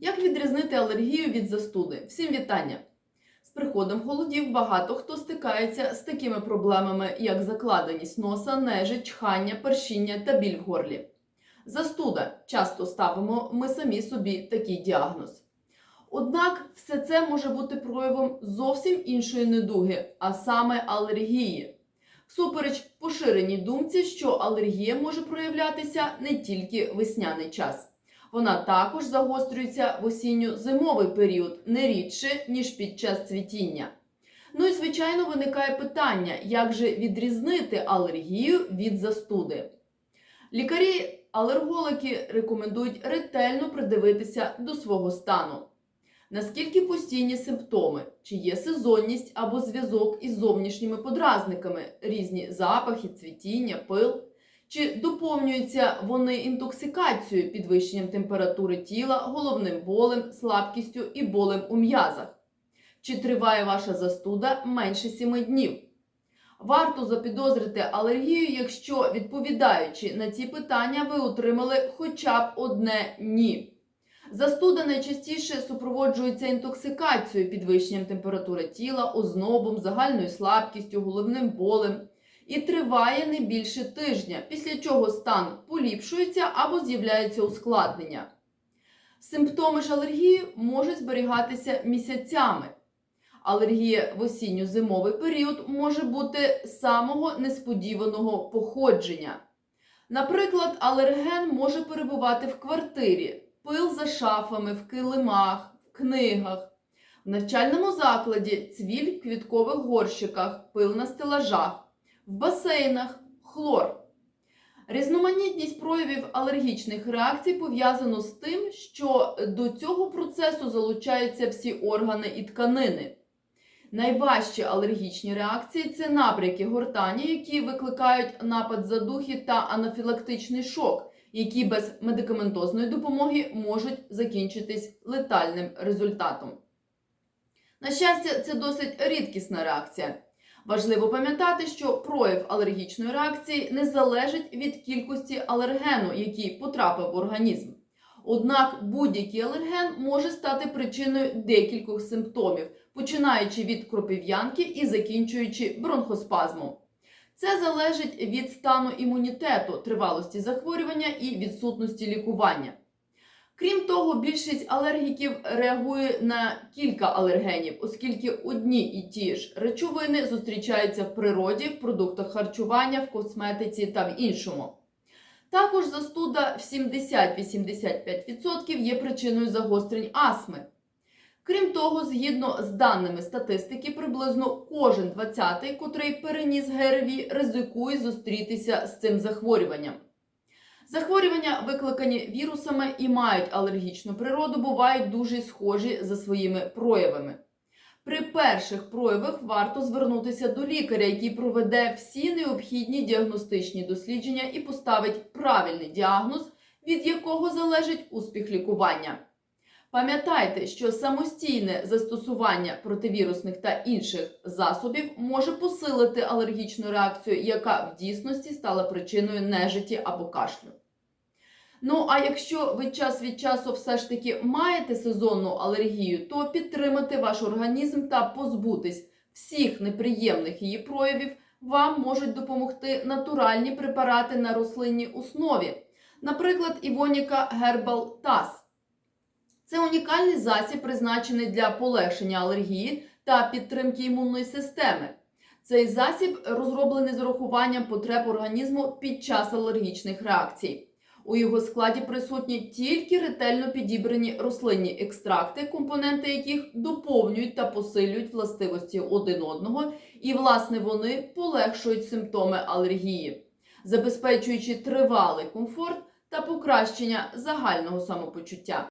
Як відрізнити алергію від застуди? Всім вітання! З приходом холодів багато хто стикається з такими проблемами, як закладеність носа, нежить, чхання, першіння та біль в горлі. Застуда часто ставимо ми самі собі такий діагноз. Однак все це може бути проявом зовсім іншої недуги, а саме алергії. Всупереч поширеній думці, що алергія може проявлятися не тільки весняний час. Вона також загострюється в осінньо-зимовий період не рідше, ніж під час цвітіння. Ну і звичайно виникає питання, як же відрізнити алергію від застуди. Лікарі-алерголики рекомендують ретельно придивитися до свого стану. Наскільки постійні симптоми, чи є сезонність або зв'язок із зовнішніми подразниками, різні запахи, цвітіння, пил, чи доповнюються вони інтоксикацією, підвищенням температури тіла, головним болем, слабкістю і болем у м'язах? Чи триває ваша застуда менше 7 днів? Варто запідозрити алергію, якщо, відповідаючи на ці питання, ви отримали хоча б одне ні. Застуда найчастіше супроводжується інтоксикацією, підвищенням температури тіла, ознобом, загальною слабкістю, головним болем і триває не більше тижня, після чого стан поліпшується або з'являється ускладнення. Симптоми ж алергії можуть зберігатися місяцями. Алергія в осінньо-зимовий період може бути самого несподіваного походження. Наприклад, алерген може перебувати в квартирі, пил за шафами, в килимах, в книгах, в навчальному закладі, цвіль в квіткових горщиках, пил на стелажах, в басейнах, хлор. Різноманітність проявів алергічних реакцій пов'язано з тим, що до цього процесу залучаються всі органи і тканини. Найважчі алергічні реакції це набряки гортані, які викликають напад задухи та анафілактичний шок, які без медикаментозної допомоги можуть закінчитись летальним результатом. На щастя, це досить рідкісна реакція. Важливо пам'ятати, що прояв алергічної реакції не залежить від кількості алергену, який потрапив в організм. Однак будь-який алерген може стати причиною декількох симптомів, починаючи від кропив'янки і закінчуючи бронхоспазмом. Це залежить від стану імунітету, тривалості захворювання і відсутності лікування. Крім того, більшість алергіків реагує на кілька алергенів, оскільки одні і ті ж речовини зустрічаються в природі, в продуктах харчування, в косметиці та в іншому. Також застуда в 70-85% є причиною загострень астми. Крім того, згідно з даними статистики, приблизно кожен 20-й, котрий переніс ГРВІ, ризикує зустрітися з цим захворюванням. Захворювання, викликані вірусами і мають алергічну природу, бувають дуже схожі за своїми проявами. При перших проявах варто звернутися до лікаря, який проведе всі необхідні діагностичні дослідження і поставить правильний діагноз, від якого залежить успіх лікування. Пам'ятайте, що самостійне застосування противірусних та інших засобів може посилити алергічну реакцію, яка в дійсності стала причиною нежиті або кашлю. Ну, а якщо ви час від часу все ж таки маєте сезонну алергію, то підтримати ваш організм та позбутись всіх неприємних її проявів вам можуть допомогти натуральні препарати на рослинній основі, наприклад, Івоніка Herbal TAS. Це унікальний засіб, призначений для полегшення алергії та підтримки імунної системи. Цей засіб розроблений з урахуванням потреб організму під час алергічних реакцій. У його складі присутні тільки ретельно підібрані рослинні екстракти, компоненти яких доповнюють та посилюють властивості один одного, і, власне, вони полегшують симптоми алергії, забезпечуючи тривалий комфорт та покращення загального самопочуття.